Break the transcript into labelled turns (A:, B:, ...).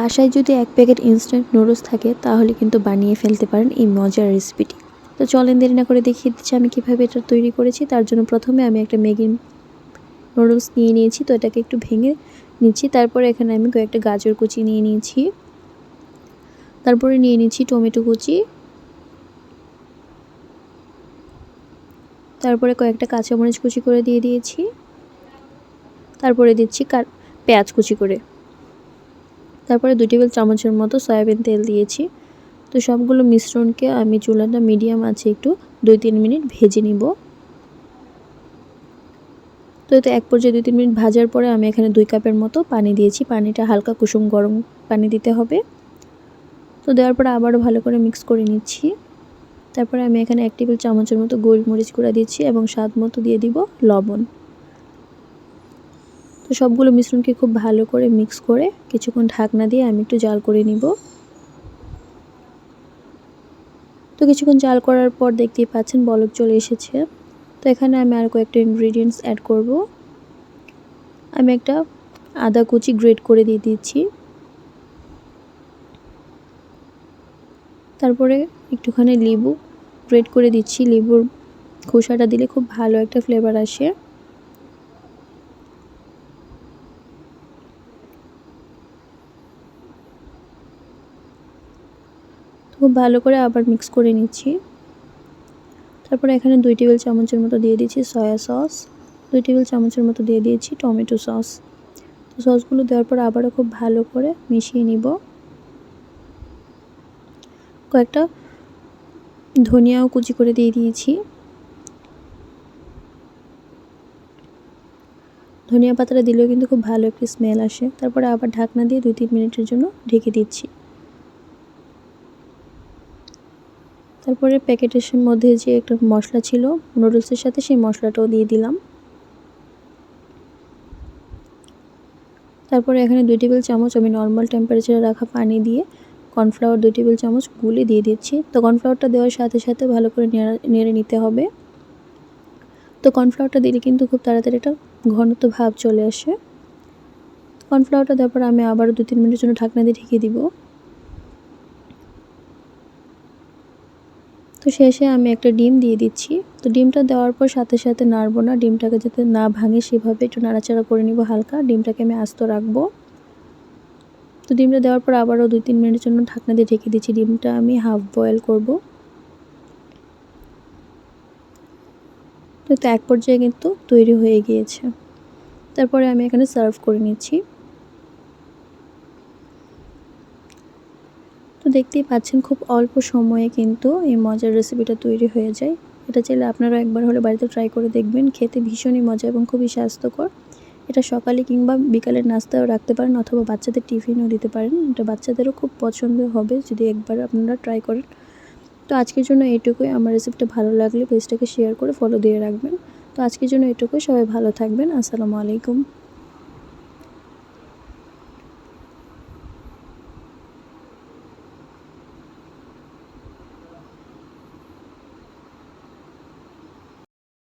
A: বাসায় যদি এক প্যাকেট ইনস্ট্যান্ট নুডলস থাকে, তাহলে কিন্তু বানিয়ে ফেলতে পারেন এই মজার রেসিপিটি তো চলেন দেরি না করে দেখিয়ে দিচ্ছি আমি কীভাবে এটা তৈরি করেছি। তার জন্য প্রথমে আমি একটা ম্যাগি নুডলস নিয়ে নিয়েছি, তো এটাকে একটু ভেঙে নিচ্ছি। তারপরে এখানে আমি কয়েকটা গাজর কুচি নিয়ে নিয়েছি। তারপরে নিয়ে নিচ্ছি টমেটো কুচি। তারপরে কয়েকটা কাঁচামরিচ কুচি করে দিয়ে দিয়েছি। তারপরে দিচ্ছি পেঁয়াজ কুচি করে। তারপরে দুই টেবিল চামচের মতো সয়াবিন তেল দিয়েছি। তো সবগুলো মিশ্রণকে আমি চুলাটা মিডিয়াম আছে একটু দুই তিন মিনিট ভেজে নিব। তো এতে এক পর্যায়ে দুই তিন মিনিট ভাজার পরে আমি এখানে দুই কাপের মতো পানি দিয়েছি। পানিটা হালকা কুসুম গরম পানি দিতে হবে। তো দেওয়ার পরে আবারও ভালো করে মিক্স করে নিচ্ছি। তারপরে আমি এখানে এক টেবিল চামচের মতো গোলমরিচ গুঁড়া দিচ্ছি এবং স্বাদ মতো দিয়ে দিব লবণ। তো সবগুলো মিশ্রণকে খুব ভালো করে মিক্স করে কিছুক্ষণ ঢাকনা দিয়ে আমি একটু জাল করে নিব। তো কিছুক্ষণ জাল করার পর দেখতেই পাচ্ছেন বলক চলে এসেছে। তো এখানে আমি আর কয়েকটা ইনগ্রিডিয়েন্টস অ্যাড করব। আমি একটা আদা কুচি গ্রেট করে দিয়ে দিচ্ছি। তারপরে একটুখানি লেবু গ্রেট করে দিচ্ছি। লেবুর খোসাটা দিলে খুব ভালো একটা ফ্লেভার আসে। খুব ভালো করে আবার মিক্স করে নিচ্ছি। তারপরে এখানে দুই টেবিল চামচের মতো দিয়ে দিচ্ছি সয়া সস দুই টেবিল চামচের মতো দিয়ে দিয়েছি টমেটো সস তো সসগুলো দেওয়ার পর আবারও খুব ভালো করে মিশিয়ে নিব। কয়েকটা ধনিয়াও কুচি করে দিয়ে দিয়েছি। ধনিয়া পাতাটা দিলেও কিন্তু খুব ভালো একটি স্মেল আসে। তারপরে আবার ঢাকনা দিয়ে দুই তিন মিনিটের জন্য ঢেকে দিচ্ছি। তারপরে প্যাকেটের মধ্যে যে একটা মশলা ছিল, নুডলসের সাথে সেই মশলাটাও দিয়ে দিলাম। তারপরে এখানে দুই টেবিল চামচ আমি নর্মাল টেম্পারেচারে রাখা পানি দিয়ে কর্নফ্লাওয়ার দুই টেবিল চামচ গুলে দিয়ে দিচ্ছি। তো কর্নফ্লাওয়ারটা দেওয়ার সাথে সাথে ভালো করে নেড়ে নিতে হবে। তো কর্নফ্লাওয়ারটা দিলে কিন্তু খুব তাড়াতাড়ি একটা ঘনত্ব ভাব চলে আসে। কর্নফ্লাওয়ারটা দেওয়ার পর আমি আবার দু তিন মিনিটের জন্য ঢাকনা দিয়ে ঢেকে দিব। তো শেষে আমি একটা ডিম দিয়ে দিচ্ছি। তো ডিমটা দেওয়ার পর সাথে সাথে নাড়বো না, ডিমটাকে যাতে না ভাঙে সেভাবে একটু নাড়াচাড়া করে নিব হালকা। ডিমটাকে আমি আস্ত রাখব। তো ডিমটা দেওয়ার পর আবারও দুই তিন মিনিটের জন্য ঢাকনা দিয়ে ঢেকে দিচ্ছি। ডিমটা আমি হাফ বয়েল করব। তো এক পর্যায়ে কিন্তু তৈরি হয়ে গিয়েছে। তারপরে আমি এখানে সার্ভ করে নিচ্ছি। দেখতেই পাচ্ছেন খুব অল্প সময়ে কিন্তু এই মজার রেসিপিটা তৈরি হয়ে যায়। এটা চাইলে আপনারা একবার হলে বাড়িতে ট্রাই করে দেখবেন। খেতে ভীষণই মজা এবং খুবই স্বাস্থ্যকর। এটা সকালে কিংবা বিকালের নাস্তাও রাখতে পারেন অথবা বাচ্চাদের টিফিনও দিতে পারেন। এটা বাচ্চাদেরও খুব পছন্দ হবে যদি একবার আপনারা ট্রাই করেন। তো আজকের জন্য এটুকুই আমার রেসিপিটা ভালো লাগলে পেজটাকে শেয়ার করে ফলো দিয়ে রাখবেন। তো আজকের জন্য এটুকুই সবাই ভালো থাকবেন। আসসালামু আলাইকুম।